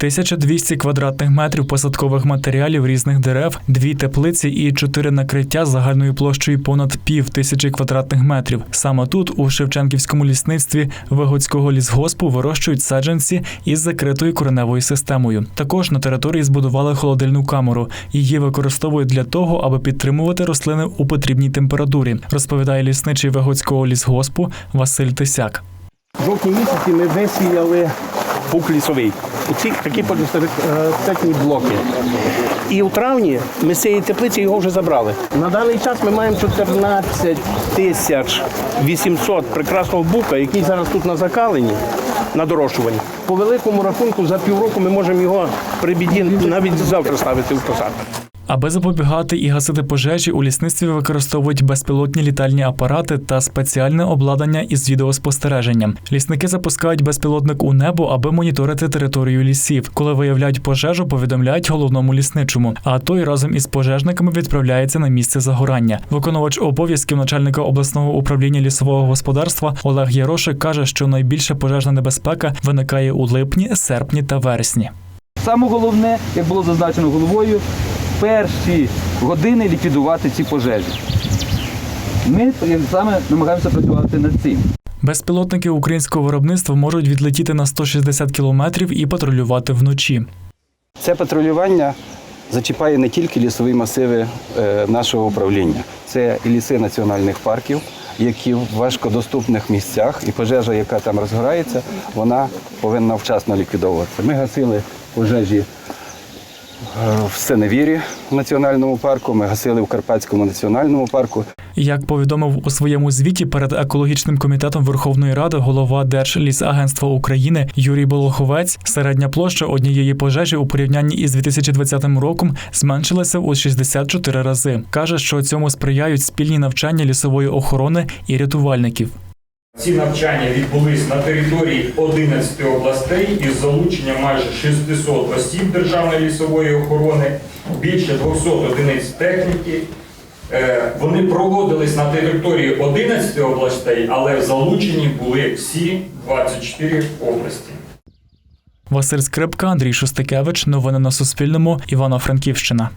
1200 квадратних метрів посадкових матеріалів різних дерев, дві теплиці і чотири накриття загальною площею понад пів тисячі квадратних метрів. Саме тут, у Шевченківському лісництві Вигодського лісгоспу, вирощують саджанці із закритою кореневою системою. Також на території збудували холодильну камеру. Її використовують для того, аби підтримувати рослини у потрібній температурі, розповідає лісничий Вигодського лісгоспу Василь Тисяк. Жовтні місяці ми висіяли бук лісовий. Оці такі полістатні блоки. І у травні ми з цієї теплиці його вже забрали. На даний час ми маємо 14 тисяч 800 прекрасного бука, який зараз тут на закаленні, на дорощуванні. По великому рахунку за півроку ми можемо його при біді навіть завтра ставити в посадку. Аби запобігати і гасити пожежі, у лісництві використовують безпілотні літальні апарати та спеціальне обладнання із відеоспостереженням. Лісники запускають безпілотник у небо, аби моніторити територію лісів. Коли виявляють пожежу, повідомляють головному лісничому. А той разом із пожежниками відправляється на місце загорання. Виконувач обов'язків начальника обласного управління лісового господарства Олег Ярошик каже, що найбільша пожежна небезпека виникає у липні, серпні та вересні. Саме головне, як було зазначено головою, перші години ліквідувати ці пожежі. Ми саме намагаємося працювати над цим. Безпілотники українського виробництва можуть відлетіти на 160 кілометрів і патрулювати вночі. Це патрулювання зачіпає не тільки лісові масиви е, нашого управління, це і ліси національних парків, які в важкодоступних місцях, і пожежа, яка там розгорається, вона повинна вчасно ліквідовуватися. Ми гасили пожежі в Сеневірі національному парку, ми гасили в Карпатському національному парку. Як повідомив у своєму звіті перед екологічним комітетом Верховної Ради голова Держлісагентства України Юрій Болоховець, середня площа однієї пожежі у порівнянні із 2020 роком зменшилася у 64 рази. каже, що цьому сприяють спільні навчання лісової охорони і рятувальників. Ці навчання відбулись на території 11 областей із залученням майже 600 осіб Державної лісової охорони, більше 200 одиниць техніки. Е, Вони проводились на території 11 областей, але залучені були всі 24 області. Василь Скрипка, Андрій Шостикевич. Новини на Суспільному. Івано-Франківщина.